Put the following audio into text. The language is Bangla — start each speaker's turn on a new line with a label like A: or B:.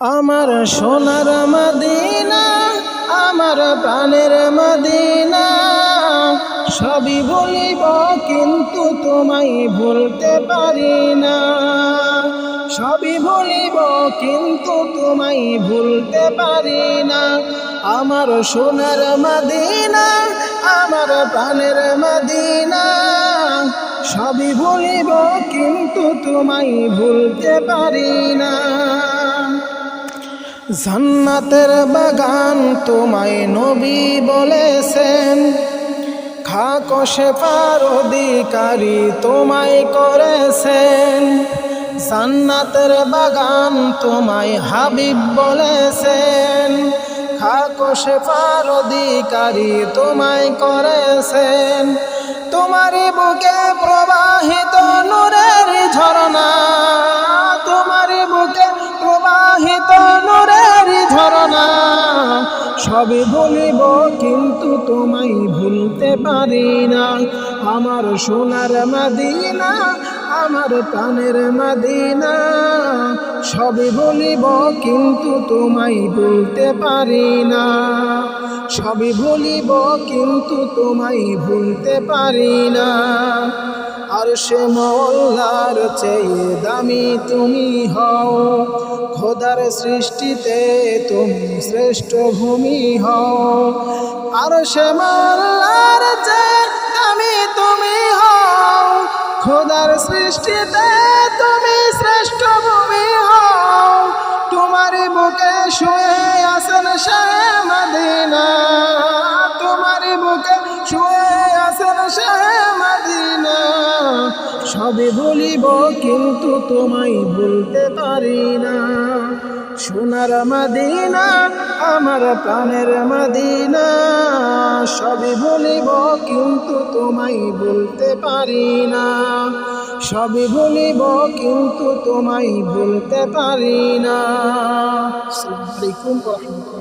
A: আমার সোনার মদিনা, আমার প্রাণের মদিনা। সবই বলিব, কিন্তু তোমায় ভুলতে পারি না। সবই বলিব, কিন্তু তোমায় ভুলতে পারি না। আমার সোনার মদিনা, আমার প্রাণের মদিনা। সবই ভুলিব কিন্তু তোমায় ভুলতে পারি না। জান্নাতের বাগান তোমায় নবী বলেছেন। খাকসে পার অধিকারী তোমায় করেছেন। জান্নাতের বাগান তোমায় হাবিব বলেছেন। খাকসে পার অধিকারী তোমায় করেছেন। তোমারই বুকে প্রবাহিত সবে বলিব, কিন্তু তোমায় ভুলতে পারি না। আমার সোনার মাদিনা, আমার প্রাণের মাদিনা। সবে বলিব, কিন্তু তোমায় ভুলতে পারি না। সবে বলিব, কিন্তু তোমায় ভুলতে পারি না। আর সে মোল্লার চেয়ে দামি তুমি হও। খোদার সৃষ্টিতে তুমি শ্রেষ্ঠ ভূমি হও। আর সে মাল্লার আমি তুমি হও। খোদার সৃষ্টিতে তুমি শ্রেষ্ঠ ভূমি সবে বলিব, কিন্তু তোমায় বলতে পারি না। সোনার মদিনা, আমার প্রাণের মদিনা সবে বলিব, কিন্তু তোমায় বলতে পারি না। সবে বলিব, কিন্তু তোমায় বলতে পারি না। আসসালামু